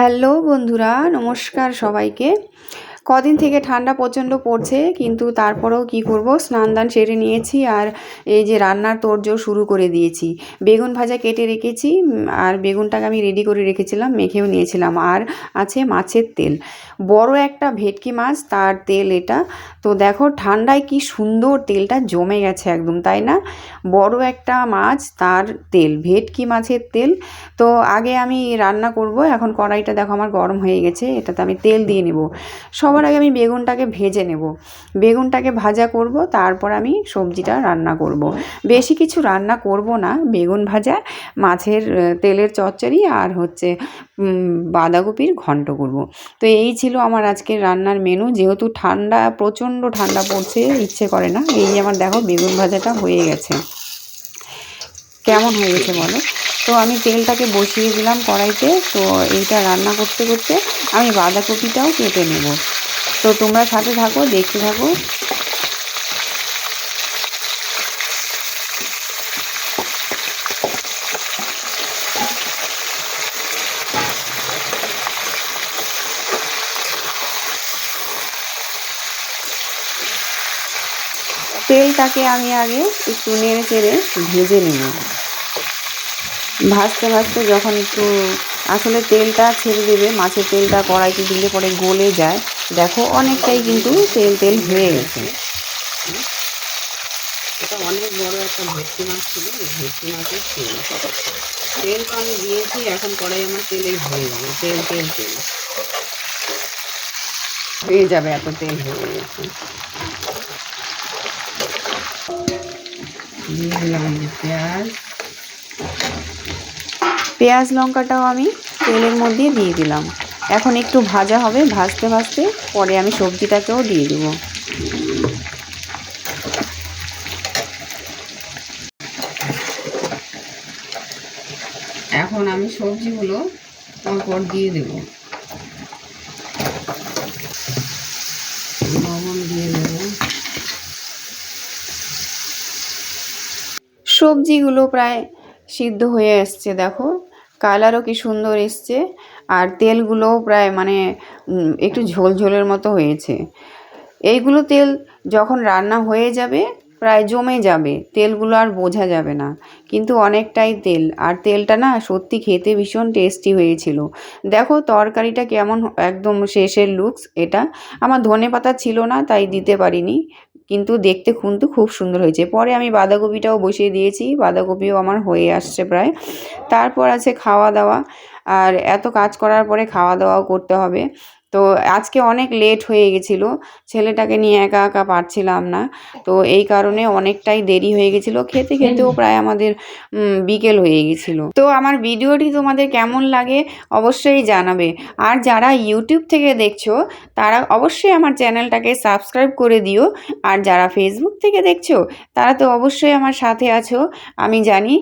Hello বন্ধুরা নমস্কার সবাইকে। কদিন থেকে ঠান্ডা প্রচণ্ড পড়ছে, কিন্তু তারপরেও কি করব? স্নান দান সেরে নিয়েছি আর এই যে রান্নার তোড়জোড় শুরু করে দিয়েছি। বেগুন ভাজা কেটে রেখেছি আর বেগুনটাকে আমি রেডি করে রেখেছিলাম, মেখেও নিয়েছিলাম। আর আছে মাছের তেল। বড় একটা ভেটকি মাছ, তার তেল এটা। তো দেখো, ঠান্ডায় কি সুন্দর তেলটা জমে গেছে একদম, তাই না? বড় একটা মাছ, তার তেল, ভেটকি মাছের তেল। তো আগে আমি রান্না করব, এখন কড়াইটা দেখো আমার গরম হয়ে গেছে, এটাতে আমি তেল দিয়ে নেব। সবার আগে আমি বেগুনটাকে ভেজে নেব। বেগুনটাকে ভাজা করব, তারপর আমি সবজিটা রান্না করব। বেশি কিছু রান্না করব না, বেগুন ভাজা, মাছের তেলের চচ্চড়ি আর হচ্ছে বাঁধাকপির ঘন্ট করব। তো এই ছিল আমার আজকের রান্নার মেনু যেহেতু ঠান্ডা, প্রচণ্ড ঠান্ডা পড়ছে, ইচ্ছে করে না। এই আমার দেখো, বেগুন ভাজাটা হয়ে গেছে। কেমন হয়ে গেছে বলো? তো আমি তেলটাকে বসিয়ে দিলাম কড়াইতে। তো এইটা রান্না করতে করতে আমি বাঁধাকপিটাও কেটে নেব। তো তোমরা সাথে থাকো, দেখতে থাকো। তেলটাকে আমি আগে একটু নেড়ে চেড়ে ভেজে নেব। ভাজতে ভাজতে যখন একটু আসলে তেলটা ছেড়ে দেবে, মাছের তেলটা কড়াইতে দিলে পরে গলে যায়। দেখো অনেকটাই কিন্তু তেল তেল হয়ে গেছে। এটা অনেক বড় একটা ভেটকি মাছ ছিল ভেটকি মাছের তেল। তেল তো আমি দিয়েছি এখন কড়াই আমার তেলেই হয়ে যাবে তেল তেল তেল। হয়ে যাবে এত তেল হয়ে গেছে। দিয়ে দিলাম পেঁয়াজ। পেঁয়াজ লঙ্কাটাও আমি তেলের মধ্যে দিয়ে দিলাম। এখন একটু ভাজা হবে, ভাজতে ভাজতে পরে আমি সবজিটাকেও দিয়ে দেব। এখন আমি সবজিগুলো পরপর দিয়ে দেব। দিয়ে সবজিগুলো প্রায় সিদ্ধ হয়ে এসছে, দেখো। কালারও কি সুন্দর এসছে। আর তেলগুলোও প্রায় মানে একটু ঝোল ঝোলের মতো হয়েছে। এইগুলো তেল যখন রান্না হয়ে যাবে প্রায় জমে যাবে, তেলগুলো আর বোঝা যাবে না। কিন্তু অনেকটাই তেল, আর তেলটা না সত্যি খেতে ভীষণ টেস্টি হয়েছিল। দেখো তরকারিটা কেমন একদম শেষের লুকস এটা আমার ধনে পাতা ছিল না, তাই দিতে পারিনি। কিন্তু দেখতে কিন্তু খুব সুন্দর হয়েছে। পরে আমি বাঁধাকপিটাও বসিয়ে দিয়েছি, বাঁধাকপিও আমার হয়ে আসছে প্রায়। তারপর আছে খাওয়া দাওয়া, আর এত কাজ করার পরে খাওয়া দাওয়াও করতে হবে। তো আজকে অনেক লেট হয়ে গেছিল, ছেলেটাকে নিয়ে একা একা পারছিলাম না। তো এই কারণে অনেকটাই দেরি হয়ে গেছিল, খেতে খেতেও প্রায় আমাদের বিকেল হয়ে গেছিল। তো আমার ভিডিওটি তোমাদের কেমন লাগে অবশ্যই জানাবে। আর যারা ইউটিউব থেকে দেখছ, তারা অবশ্যই আমার চ্যানেলটাকে সাবস্ক্রাইব করে দিও। আর যারা ফেসবুক থেকে দেখছ, তারা তো অবশ্যই আমার সাথে আছো, আমি জানি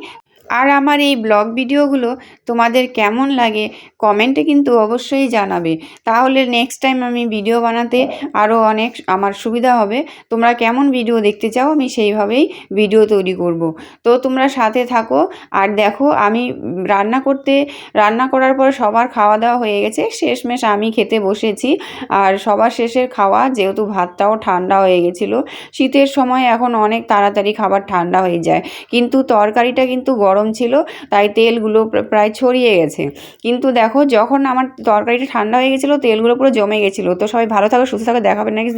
আর আমার এই ব্লগ ভিডিওগুলো তোমাদের কেমন লাগে কমেন্টে কিন্তু অবশ্যই জানাবে। তাহলে নেক্সট টাইম আমি ভিডিও বানাতে আরও অনেক আমার সুবিধা হবে। তোমরা কেমন ভিডিও দেখতে চাও আমি সেইভাবেই ভিডিও তৈরি করব। তো তোমরা সাথে থাকো আর দেখো আমি রান্না করতে, রান্না করার পর সবার খাওয়া দাওয়া হয়ে গেছে। শেষমেশ আমি খেতে বসেছি। আর সবার শেষের খাওয়া যেহেতু ভাতটাও ঠান্ডা হয়ে গেছিল, শীতের সময় এখন অনেক তাড়াতাড়ি খাবার ঠান্ডা হয়ে যায়। কিন্তু তরকারিটা কিন্তু গরম ছিল, তাই তেলগুলো প্রায় ছড়িয়ে গেছে। কিন্তু দেখো যখন আমার তরকারিটা ঠান্ডা হয়ে গেছিল, তেলগুলো পুরো জমে গেছিল। তো সবাই ভালো থাকো, সুস্থ থাকো দেখাবেন নাকি